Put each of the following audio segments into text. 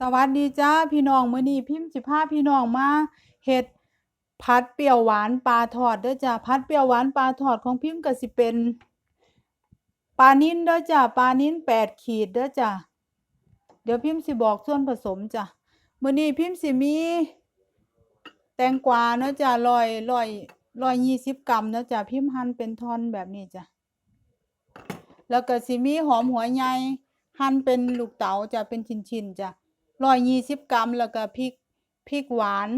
สวัสดีจ้าพี่น้องมื้อนี้พิมพ์สิพาพี่น้องมาเฮ็ดผัดเปรี้ยวหวานปลาทอดเด้อจ้าผัดเปรี้ยวหวานปลาทอดของพิมพ์ก็สิเป็นปลานิ้นเด้อจ้าปลานิ้นแปดขีดเด้อจ้าเดี๋ยวพิมพ์สิบอกส่วนผสมจ้ะมื้อนี้พิมพ์สิมี แตงกวาเนาะจ้ะร้อยร้อยร้อยยี่สิบกรัมเนาะจ้ะพิมพ์หั่นเป็นท่อนแบบนี้จ้ะแล้วก็สิมีหอมหัวใหญ่หั่นเป็นลูกเต๋าจ้ะเป็นชิ้นๆจ้ะ ร้อยยี่สิบกรัมแล้วก็พริกพริกหวาน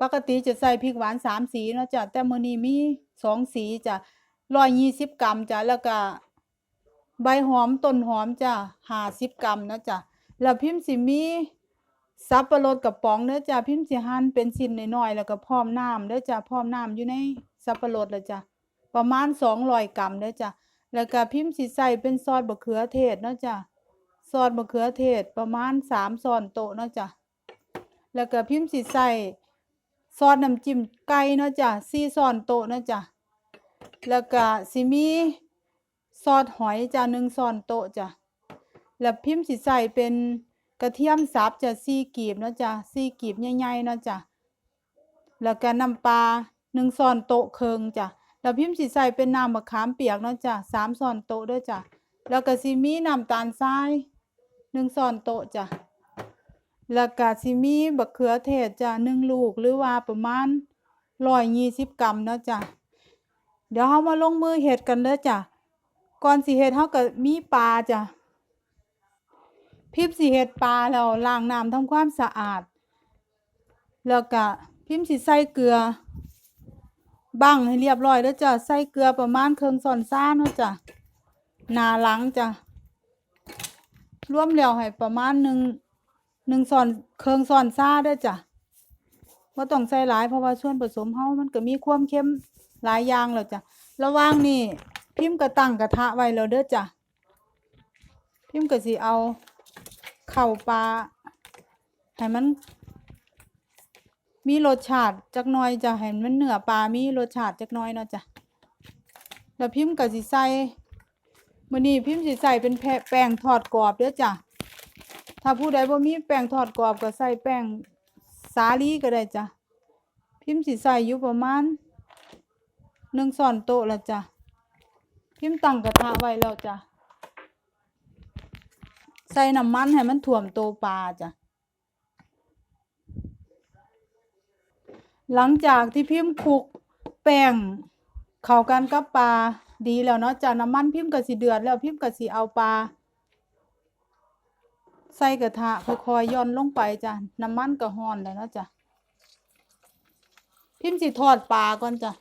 ปกติจะใส่พริกหวานสามสีเนาะจ้ะแต่มื้อนี้มีสองสีจ้ะร้อยยี่สิบกรัมจ้ะแล้วก็ใบหอมต้นหอมจ้ะห้าสิบกรัมนะจ้ะแล้วพิมพ์สิมีสับปะรดกระป๋องเด้อจ้ะพิมพ์สิหั่นเป็นชิ้นน้อยๆแล้วก็พร้อมน้ำเด้อจ้ะพร้อมน้ำอยู่ในสับปะรดแล้วจ้ะประมาณสองร้อยกรัมเด้อจ้ะแล้วก็พิมพ์สิใส่เป็นซอสบะเขือเทศเนาะจ้ะ ซอสมะเขือเทศประมาณสามช้อนโต๊ะเนาะจ้ะแล้วก็พิมพ์สิใส่ซอสน้ำจิ้มไก่เนาะจ้ะสี่ช้อนโต๊ะเนาะจ้ะแล้วก็สิมีซอสหอยจ้ะหนึ่งช้อนโต๊ะจ้ะแล้วพิมพ์สิใส่เป็นกระเทียมสับจ้ะสี่กีบเนาะจ้ะสี่กีบใหญ่ๆเนาะจ้ะแล้วก็น้ำปลาหนึ่งช้อนโต๊ะครึ่งจ้ะแล้วพิมพ์สิใส่เป็นน้ำมะขามเปียกเนาะจ้ะสามช้อนโต๊ะด้วยจ้ะแล้วก็สิมีน้ำตาลทราย หนึ่งช้อนโต๊ะจ้ะแล้วก็สิมีบักเขือเทศจ้ะหนึ่งลูกหรือว่าประมาณร้อยยี่สิบกรัมเนาะจ้ะเดี๋ยวเรามาลงมือเฮ็ดกันเด้อจ้ะก่อนสิเฮ็ดเราก็มีปลาจ้ะพิมพ์สิเฮ็ดปลาแล้วล้างน้ำทำความสะอาด แล้วก็พิมพ์สิใส่เกลือบั้งให้เรียบร้อยเด้อจ้ะใส่เกลือประมาณเครึ่องช้อนซ่าเนาะจ้ะหนาหลังจ้ะ ร่วมแล้วให้ประมาณหนึ่งหนึ่งซอนเครื่องซอนซ่าด้อจ้ะว่าต้องใส่หลายเพราะว่าส่วนผสมเฮามันก็มีความเค็มหลายอย่างแล้วจ้ะระว่างนี้พิมพ์ก็ตั้งกระทะไว้แล้วเด้อจ้ะพิมพ์ก็สิเอาเข่าปลาให้มัน มีรสชาติจักหน่อยจ้ะให้มันเนื้อปลามีรสชาติจักหน่อยเนาะจ้ะแล้วพิมพ์ก็สิใส่ มื้อนี้พิมพ์สิใส่เป็นแป้งทอดกรอบเด้อจ้ะถ้าผู้ใดบ่มีแป้งทอดกรอบก็ใส่แป้งสาลีก็ได้จ้ะพิมพ์สิใส่อยู่ประมาณหนึ่งช้อนโต๊ะละจ้ะพิมพ์ตั้งกระทะไว้แล้วจ้ะใส่น้ำมันให้มันท่วมโตปลาจ้ะหลังจากที่พิมพ์คลุกแป้งเข้ากันกับปลา ดีแล้วเนาะจ้ะน้ำมันพิมพ์กะสีเดือดแล้วพิมพ์กะสีเอาปลาใส่กระทะค่อยๆย่อนลงไปจ้ะน้ำมันกระหอนแล้วเนาะจ้ะพิมพ์สีทอดปลาก่อนจ้ะ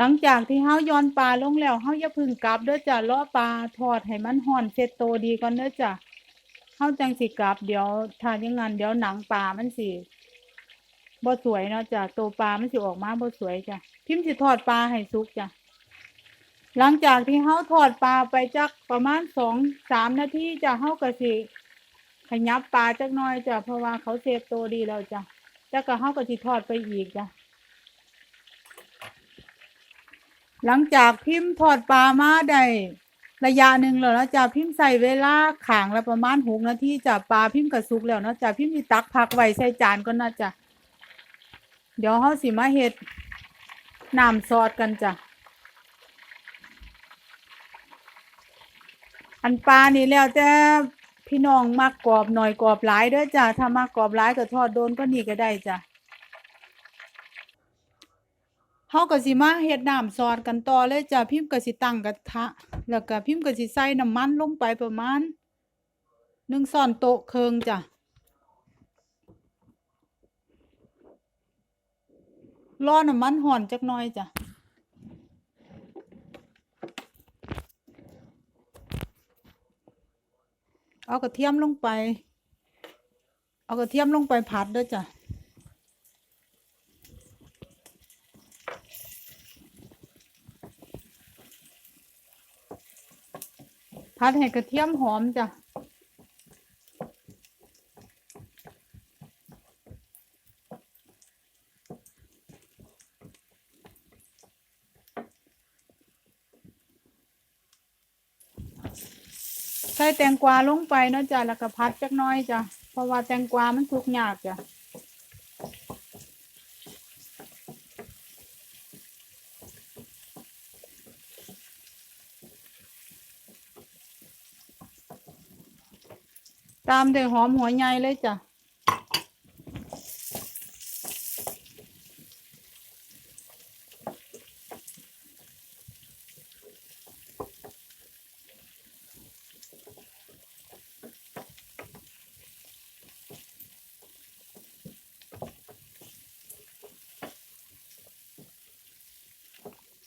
หลังจากที่เฮาย้อนปลาลงแล้วเฮาอย่าพึ่งกลับเด้อจ้ะรอปลาทอดให้มันร้อนเสร็จโตดีก่อนเด้อจ้ะเฮาจังสิกลับเดี๋ยวถ้าอย่างงั้นเดี๋ยวหนังปลามันสิบ่สวยเนาะจ้ะตัวปลามันสิออกมาบ่สวยจ้ะพิมพ์สิทอดปลาให้สุกจ้ะหลังจากที่เฮาทอดปลาไปจักประมาณสองสามนาทีจ้ะเฮาก็สิขยับปลาจักหน่อยจ้ะเพราะว่าเขาเซฟโตวดีแล้วจ้ะแล้วก็เฮาก็สิทอดไปอีกจ้ะ หลังจากพิมพ์ทอดปลามาได้ระยะหนึ่งแล้วนะจ๊ะพิมพ์ใส่เวลาขางละประมาณหกนาทีจ้ะปลาพิมพ์กระสุกแล้วนาะจ๊ะพิมพ์สิตักผักไว้ใส่จานก่อนนะจ๊ะเดี๋ยวเฮาสิมาเฮ็ดน้ำซอสกันจ้ะอันปลานี่แล้วแต่พี่น้องมักกรอบหน่อยกรอบหลายด้อจ้ะถ้ามักกรอบหลายก็ทอดโดนก็นี่ก็ได้จ้ะ เฮาก็สิมาเฮ็ดน้ำซอสกันต่อเลยจ้ะพิมพ์ก็สิตั้งกระทะ แล้วก็พิมพ์ก็สิใส่น้ำมันลงไปประมาณหนึ่งช้อนโต๊ะครึ่งจ้ะรอน้ำมันห่อนจักหน่อยจ้ะเอากระเทียมลงไป เอากระเทียมลงไปผัดด้อจ้ะ ผัดให้กระเทียมหอมจ้ะใส่แตงกวาลงไปเนาะจ้ะแล้วก็พัดจักน้อยจ้ะเพราะว่าแตงกวามันสุกยากจ้ะ ตามด้วยหอมหัวใหญ่เลยจ้ะ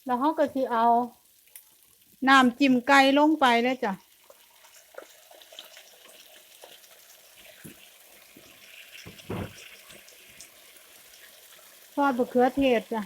แล้วเขาก็สิเอาน้ำจิ้มไก่ลงไปเลยจ้ะ อดบะเขือเทศจ้ะ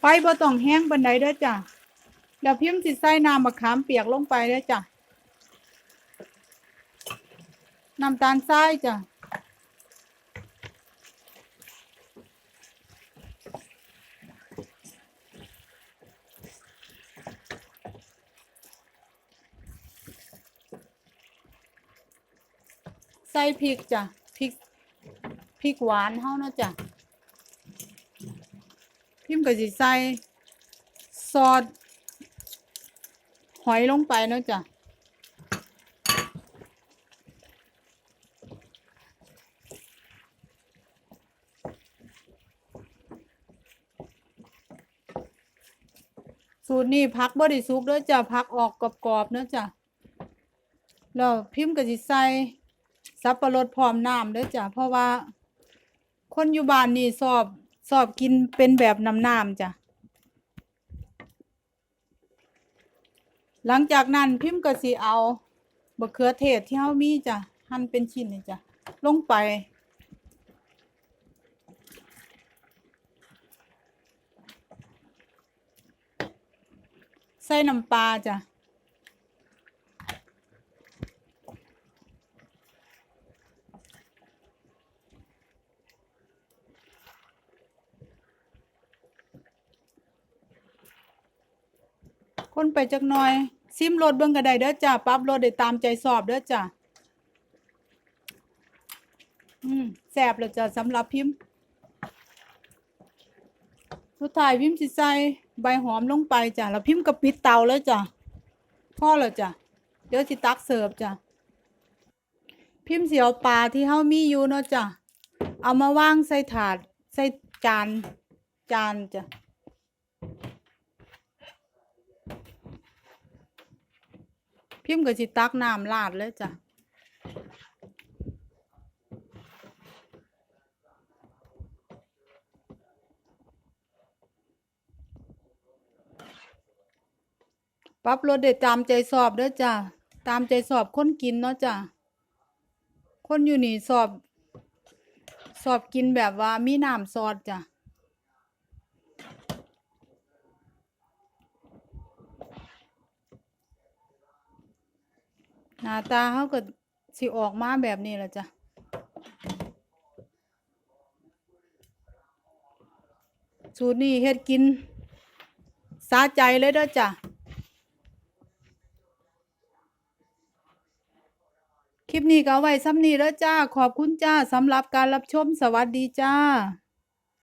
ไฟบ่ต้องแห้งบันไดด้อจ้ะ เดี๋ยวพิมพ์สิใส่น้ำมะขามเปียกลงไปด้อจ้ะ น้ำตาลทรายจ้ะ ใส่พริกจ้ะพริกพริกหวานเฮาเนาะจ้ะพิมก็สิใส่ซอสหอยลงไปเนาะจ้ะสูตรนี้พักบ่ได้สุกเด้อจ้ะพักออกกรอบๆเนาะจ้ะแล้วพิมพ์ก็สิใส่ สับปะรดพร้อมน้ำเด้อจ้ะเพราะว่า คนอยู่บ้านนี่ชอบชอบกินเป็นแบบน้ำน้ำจ้ะหลังจากนั้นพิมพ์ก็สิเอาบะเขือเทศที่เฮามีจ้ะหั่นเป็นชิ้นนี่จ้ะลงไปใส่น้ำปลาจ้ะ คนไปจักหน่อย ซิมรถเบิ่งก็ไดเด้อจ้ะปรับรถได้ตามใจสอบเด้อจ้ะอืมแซ่บแล้วจ้ะสำหรับพิมพ์สุดท้ายพิมพ์สิใส่ใบหอมลงไปจ้ะแล้วพิมพ์ก็ปิดเตาแล้วจ้ะพ่อแล้วจ้ะเดี๋ยวสิตักเสิร์ฟจ้ะพิมพ์เสิเอาปลาที่เฮามีอยู่เนาะจ้ะเอามาวางใส่ถาดใส่จานจานจ้ะ พิมพ์ก็สิตักน้ำราดเลยจ้ะปรับรสเด็ดตามใจสอบเด้อจ้ะตามใจสอบคนกินเนาะจ้ะคนอยู่นี่สอบ สอบกินแบบว่ามีน้ำซอสจ้ะ น้าตาเขาก็สิออกมาแบบนี้แหละจ้ะสูตรนี้เฮ็ดกินสาใจเลยเด้อจ้ะคลิปนี้ก็เอาไว้ซ้ำนี้แล้วจ้า ขอบคุณจ้าสำหรับการรับชม สวัสดีจ้า